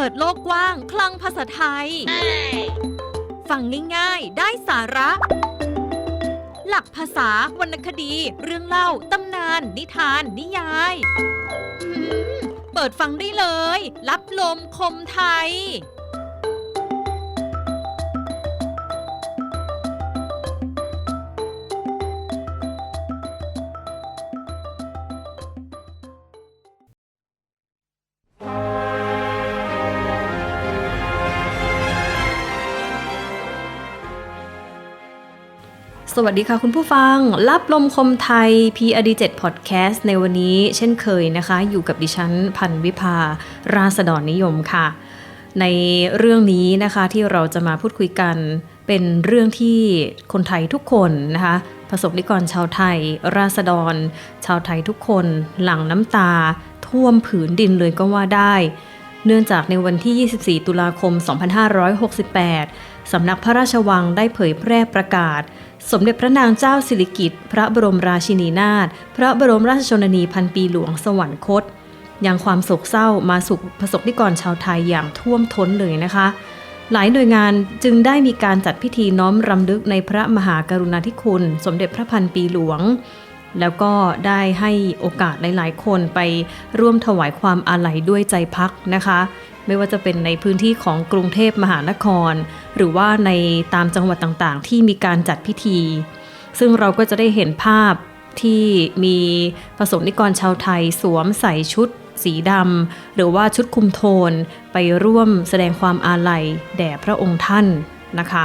ปิดโลกกว้างคลังภาษาไทย ฟังง่ายๆ ได้สาระ หลักภาษาวรรณคดี เรื่องเล่า ตำนาน นิทาน นิยายอืมเปิดฟังได้เลย รับลมคมไทย วัสดีค่ะคุณผู้ฟัง รับลมคมไทย PRD7 Podcast ในวันนี้เช่นเคยนะคะ อยู่กับดิฉันพันวิภา ราษฎรนิยมค่ะ ในเรื่องนี้นะคะที่เราจะมาพูดคุยกัน เป็นเรื่องที่คนไทยทุกคนนะคะประสบนิกรชาวไทย ราษฎร ชาวไทยทุกคน หลั่งน้ำตา ท่วมผืนดินเลยก็ว่าได้ เนื่องจากในวันที่ 24 ตุลาคม 2568 สำนักพระราชวังได้เผยแพร่ประกาศ สมเด็จพระนางเจ้าสิริกิติ์พระบรมราชินีนาถพระบรมราชชนนีพันปีหลวงสวรรคตยังความโศกเศร้ามาสู่ประสบนิกรชาวไทยอย่างท่วมท้นเลยนะคะ หลายหน่วยงานจึงได้มีการจัดพิธีน้อมรำลึกในพระมหากรุณาธิคุณ สมเด็จพระพันปีหลวง แล้วก็ได้ให้โอกาสหลาย ๆ คนไปร่วมถวายความอาลัยด้วยใจพักนะคะ ไม่ว่าจะเป็นในพื้นที่ของกรุงเทพมหานคร หรือว่าในตามจังหวัดต่างๆ ที่มีการจัดพิธี ซึ่งเราก็จะได้เห็นภาพที่มีประสงนิกรชาวไทยสวมใส่ชุดสีดำหรือว่าชุดคุมโทนไปร่วมแสดงความอาลัยแด่พระองค์ท่านนะคะ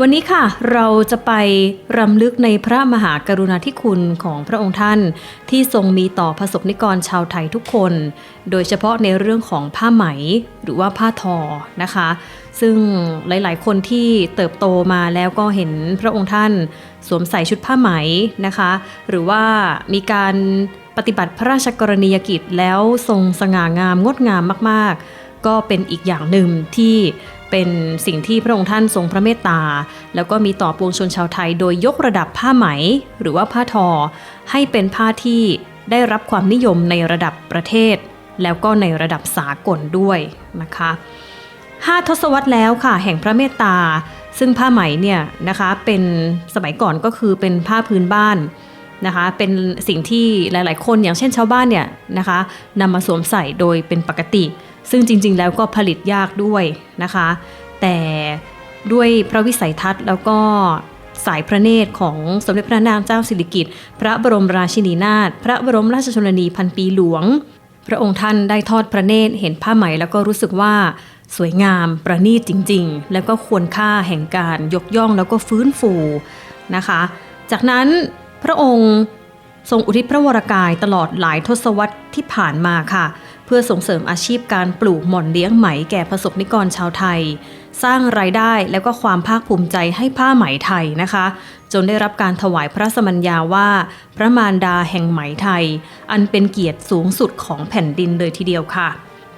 วันนี้ค่ะเราจะไปรำลึกในพระมหากรุณาธิคุณของพระองค์ท่าน ที่ทรงมีต่อประสบนิกรชาวไทยทุกคน โดยเฉพาะในเรื่องของผ้าไหมหรือว่าผ้าทอนะคะ ซึ่งหลายๆ คนที่เติบโตมาแล้วก็เห็นพระองค์ท่าน สวมใส่ชุดผ้าไหมนะคะ หรือว่ามีการปฏิบัติพระราชกรณียกิจแล้วทรงสง่างามงดงามมาก ๆ ก็เป็นอีกอย่างหนึ่งที่ เป็นสิ่งที่พระองค์ท่านทรงพระเมตตา แล้วก็มีต่อปวงชนชาวไทยโดยยกระดับผ้าไหม หรือว่าผ้าทอ ให้เป็นผ้าที่ได้รับความนิยมในระดับประเทศ แล้วก็ในระดับสากลด้วยนะคะห้าทศวรรษแล้วค่ะ แห่งพระเมตตา ซึ่งผ้าไหมเนี่ยนะคะเป็นสมัยก่อนก็คือเป็นผ้าพื้นบ้านนะคะเป็นสิ่งที่หลาย ๆ คนอย่างเช่นชาวบ้านเนี่ยนะคะนำมาสวมใส่โดยเป็นปกติ ซึ่งจริง ๆ แล้วก็ผลิตยากด้วยนะคะ แต่ด้วยพระวิสัยทัศน์แล้วก็สายพระเนตรของสมเด็จพระนางเจ้าสิริกิติ์พระบรมราชินีนาถพระบรมราชชนนีพันปีหลวง พระองค์ท่านได้ทอดพระเนตรเห็นผ้าไหมแล้วก็รู้สึกว่าสวยงามประณีตจริง ๆ แล้วก็ควรค่าแห่งการยกย่องแล้วก็ฟื้นฟูนะคะ จากนั้นพระองค์ทรงอุทิศพระวรากายตลอดหลายทศวรรษที่ผ่านมาค่ะ เพื่อส่งเสริมอาชีพการปลูกหม่อนเลี้ยงไหมแก่ประสบนิกรชาวไทย สร้างรายได้แล้วก็ความภาคภูมิใจให้ผ้าไหมไทยนะคะ จนได้รับการถวายพระสมัญญาว่า พระมารดาแห่งไหมไทย อันเป็นเกียรติสูงสุดของแผ่นดินเลยทีเดียวค่ะ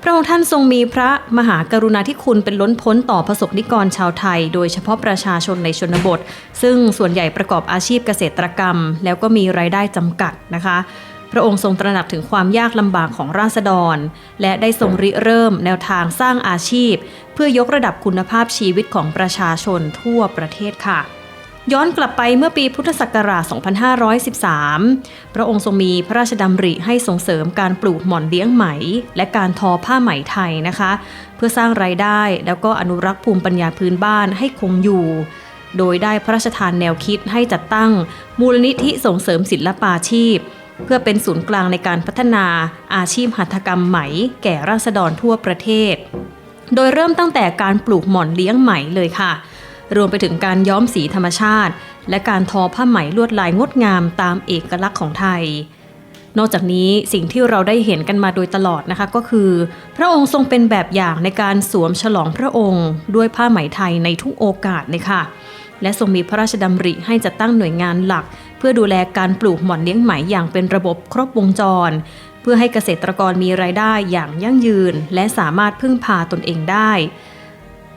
พระองค์ท่านทรงมีพระมหากรุณาธิคุณเป็นล้นพ้นต่อประสบนิกรชาวไทย โดยเฉพาะประชาชนในชนบท ซึ่งส่วนใหญ่ประกอบอาชีพเกษตรกรรม แล้วก็มีรายได้จำกัดนะคะ พระองค์ทรงตระหนักถึงความยากลำบากของราษฎร และได้ทรงริเริ่มแนวทางสร้างอาชีพ เพื่อยกระดับคุณภาพชีวิตของประชาชนทั่วประเทศค่ะย้อนกลับไปเมื่อปีพุทธศักราช 2513 พระองค์ทรงมีพระราชดำริให้ส่งเสริมการปลูกหม่อนเลี้ยงไหม และการทอผ้าไหมไทยนะคะ เพื่อสร้างรายได้แล้วก็อนุรักษ์ภูมิปัญญาพื้นบ้านให้คงอยู่ โดยได้พระราชทานแนวคิดให้จัดตั้ง มูลนิธิส่งเสริมศิลปาชีพ เพื่อเป็นศูนย์กลางในการพัฒนาอาชีพหัตถกรรมไหม แก่ราษฎรทั่วประเทศ โดยเริ่มตั้งแต่การปลูกหม่อนเลี้ยงไหมเลยค่ะ รวมไปถึงการย้อมสีธรรมชาติ และการทอผ้าไหมลวดลายงดงามตามเอกลักษณ์ของไทยนอกจากนี้สิ่งที่เราได้เห็นกันมาโดยตลอดนะคะก็คือ พระองค์ทรงเป็นแบบอย่างในการสวมฉลองพระองค์ ด้วยผ้าไหมไทยในทุกโอกาสเลยค่ะ และทรงมีพระราชดำริให้จัดตั้งหน่วยงานหลัก เพื่อดูแลการปลูกหม่อนเลี้ยงไหมอย่างเป็นระบบครบวงจร เพื่อให้เกษตรกรมีรายได้อย่างยั่งยืน และสามารถพึ่งพาตนเองได้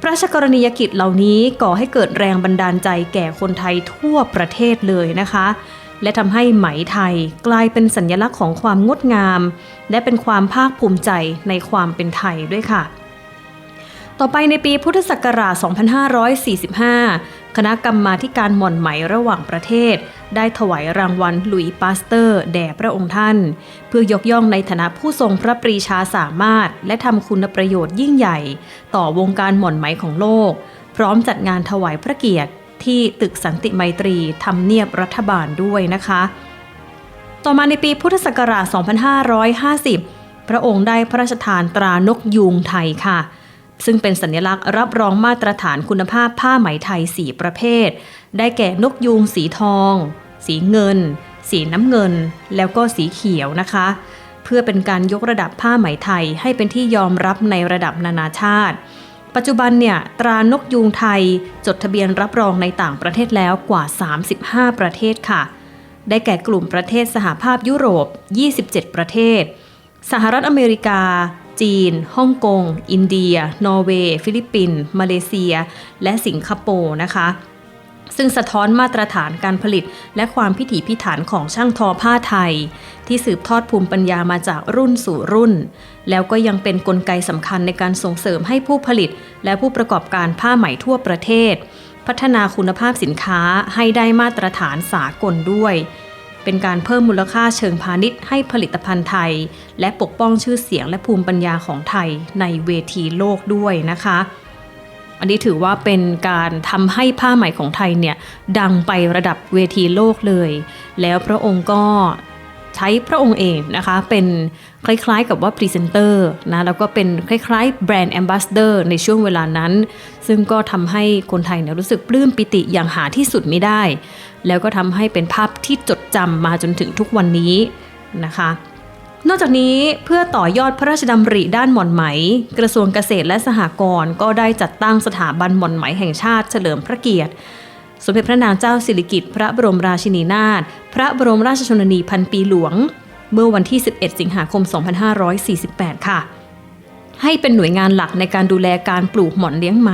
พระราชกรณียกิจเหล่านี้ก่อให้เกิดแรงบันดาลใจแก่คนไทยทั่วประเทศเลยนะคะ และทำให้ไหมไทยกลายเป็นสัญลักษณ์ของความงดงาม และเป็นความภาคภูมิใจในความเป็นไทยด้วยค่ะต่อไปในปีพุทธศักราช 2545 คณะกรรมาการหม่อนไหมระหว่างประเทศ ได้ถวายรางวัลหลุยส์ปาสเตอร์ แด่พระองค์ท่าน เพื่อยกย่องในฐานะผู้ทรงพระปรีชาสามารถ และทำคุณประโยชน์ยิ่งใหญ่ ต่อวงการหม่อนไหมของโลก พร้อมจัดงานถวายพระเกียรติ ที่ตึกสันติไมตรีทำเนียบรัฐบาลด้วยนะคะ ต่อมาในปีพุทธศักราช 2550 พระองค์ได้พระราชทานตรานกยูงไทยค่ะ ซึ่งเป็นสัญลักษณ์รับรองมาตรฐานคุณภาพผ้าไหมไทย 4 ประเภท ได้แก่นกยูงสีทอง สีเงิน สีน้ำเงิน แล้วก็สีเขียวนะคะ เพื่อเป็นการยกระดับผ้าไหมไทยให้เป็นที่ยอมรับในระดับนานาชาติ ปัจจุบันเนี่ยตรานกยูงไทยจดทะเบียนรับรองในต่างประเทศแล้วกว่า 35 ประเทศค่ะ ได้แก่กลุ่มประเทศสหภาพยุโรป 27 ประเทศ สหรัฐอเมริกา จีน ฮ่องกง อินเดีย นอร์เวย์ ฟิลิปปินส์ มาเลเซีย และสิงคโปร์นะคะ ซึ่งสะท้อนมาตรฐานการผลิต และความพิถีพิถันของช่างทอผ้าไทย ที่สืบทอดภูมิปัญญามาจากรุ่นสู่รุ่น แล้วก็ยังเป็นนกลไกสำคัญในการส่งเสริมให้ผู้ผลิต และผู้ประกอบการผ้าไหมทั่วประเทศ พัฒนาคุณภาพสินค้าให้ได้มาตรฐานสากลด้วย เป็นการเพิ่มมูลค่าเชิงพาณิชย์ให้ผลิตภัณฑ์ไทย และปกป้องชื่อเสียงและภูมิปัญญาของไทยในเวทีโลกด้วยนะคะ อันนี้ถือว่าเป็นการทำให้ผ้าไหมของไทยเนี่ยดังไประดับเวทีโลกเลย แล้วพระองค์ก็ ใช้พระองค์เองนะคะ เป็นคล้ายๆกับว่าพรีเซนเตอร์นะแล้วก็เป็นคล้ายๆแบรนด์แอมบาสเดอร์ในช่วงเวลานั้น ซึ่งก็ทำให้คนไทยเนี่ยรู้สึกปลื้มปิติอย่างหาที่สุดไม่ได้ แล้วก็ทำให้เป็นภาพที่จดจำมาจนถึงทุกวันนี้นะคะนอกจากนี้เพื่อต่อยอดพระราชดำริด้านหม่อนไหม กระทรวงเกษตรและสหกรณ์ก็ได้จัดตั้งสถาบันหม่อนไหมแห่งชาติเฉลิมพระเกียรติ มเด็จพระนางเจ้าสิริกิติ์พระบรมราชินีนาถพระบรมราชชนนีพันปีหลวง เมื่อวันที่ 11 สิงหาคม 2548 ค่ะ ให้เป็นหน่วยงานหลักในการดูแลการปลูกหม่อนเลี้ยงไหม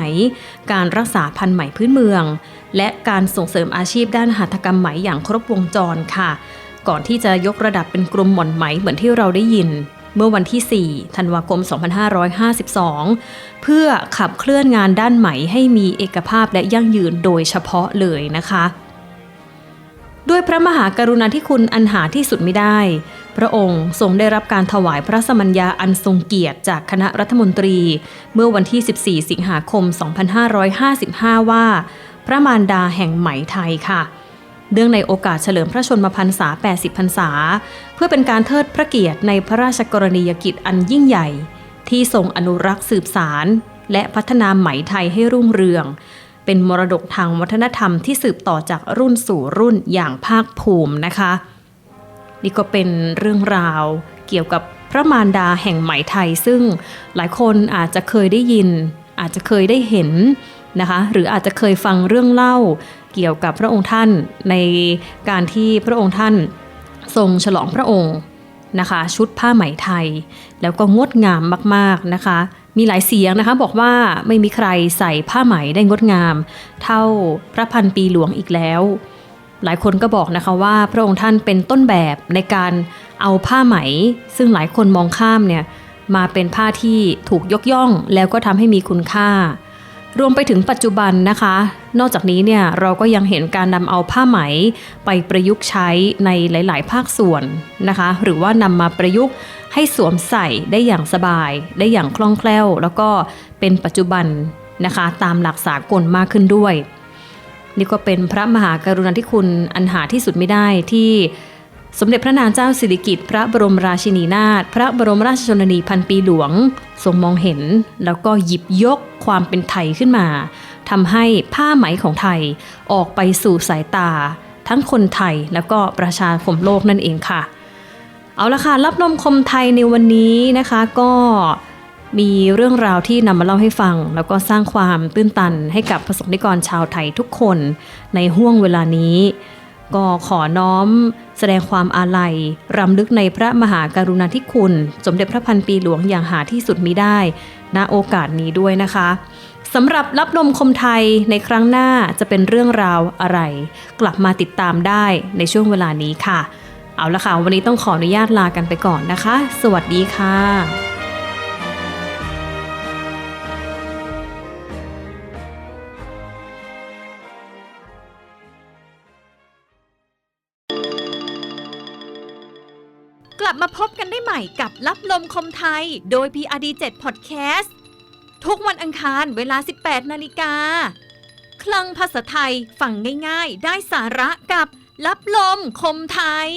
การรักษาพันธุ์ไหมพื้นเมือง และการส่งเสริมอาชีพด้านหัตถกรรมไหมอย่างครบวงจรค่ะ ก่อนที่จะยกระดับเป็นกรมหม่อนไหมเหมือนที่เราได้ยิน เมื่อวันที่ 4 ธันวาคม 2552 เพื่อขับเคลื่อนงานด้านไหมให้มีเอกภาพและยั่งยืนโดยเฉพาะเลยนะคะ ด้วยพระมหากรุณาธิคุณอันหาที่สุดไม่ได้ พระองค์ทรงได้รับการถวายพระสมัญญาอันทรงเกียรติจากคณะรัฐมนตรี เมื่อวันที่ 14 สิงหาคม 2555 ว่า พระมารดาแห่งไหมไทยค่ะ เนื่องในโอกาสเฉลิมพระชนมพรรษา 80 พรรษา เพื่อเป็นการเทิดพระเกียรติในพระราชกรณียกิจอันยิ่งใหญ่ ที่ทรงอนุรักษ์สืบสาร และพัฒนาไหมไทยให้รุ่งเรือง เป็นมรดกทางวัฒนธรรมที่สืบต่อจากรุ่นสู่รุ่นอย่างภาคภูมินะคะ นี่ก็เป็นเรื่องราวเกี่ยวกับพระมารดาแห่งไหมไทย ซึ่งหลายคนอาจจะเคยได้ยิน อาจจะเคยได้เห็นนะคะ หรืออาจจะเคยฟังเรื่องเล่า เกี่ยวกับพระองค์ท่านในการที่พระองค์ท่านทรงฉลองพระองค์นะคะชุดผ้าไหมไทย แล้วก็งดงามมากๆนะคะ มีหลายเสียงนะคะบอกว่าไม่มีใครใส่ผ้าไหมได้งดงาม เท่าพระพันปีหลวงอีกแล้ว หลายคนก็บอกนะคะว่าพระองค์ท่านเป็นต้นแบบในการเอาผ้าไหม ซึ่งหลายคนมองข้ามเนี่ยมาเป็นผ้าที่ถูกยกย่องแล้วก็ทำให้มีคุณค่า รวมไปถึงปัจจุบันนะคะ นอกจากนี้เนี่ยเราก็ยังเห็นการนำเอาผ้าไหมไปประยุกต์ใช้ในหลาย ๆ ภาคส่วนนะคะ หรือว่านำมาประยุกต์ให้สวมใส่ได้อย่างสบาย ได้อย่างคล่องแคล่ว แล้วก็เป็นปัจจุบันนะคะ ตามหลักสากลมากขึ้นด้วย นี่ก็เป็นพระมหากรุณาธิคุณอันหาที่สุดไม่ได้ที่ สมเด็จพระนางเจ้าสิริกิติ์พระบรมราชินีนาถพระบรมราชชนนีพันปีหลวง ทรงมองเห็น แล้วก็หยิบยกความเป็นไทยขึ้นมาทำให้ผ้าไหมของไทยออกไปสู่สายตา ทั้งคนไทยแล้วก็ประชาคมโลกนั่นเองค่ะ เอาละค่ะ รับลมคมไทยในวันนี้นะคะก็มีเรื่องราวที่นำมาเล่าให้ฟัง แล้วก็สร้างความตื้นตันให้กับประสบนิกรชาวไทยทุกคนในห่วงเวลานี้ ก็ขอน้อม แสดงความอาลัย รำลึกในพระมหากรุณาธิคุณ สมเด็จพระพันปีหลวงอย่างหาที่สุดมิได้ ณ โอกาสนี้ด้วยนะคะสำหรับรับลมคมไทยในครั้งหน้าจะเป็นเรื่องราวอะไร กลับมาติดตามได้ในช่วงเวลานี้ค่ะ เอาละค่ะ วันนี้ต้องขออนุญาตลากันไปก่อนนะคะ สวัสดีค่ะ มาพบกันได้ใหม่กับรับลมคมไทย โดย PRD 7 Podcast ทุกวันอังคารเวลา 18 นาฬิกา คลังภาษาไทยฟังง่ายๆ ได้สาระกับรับลมคมไทย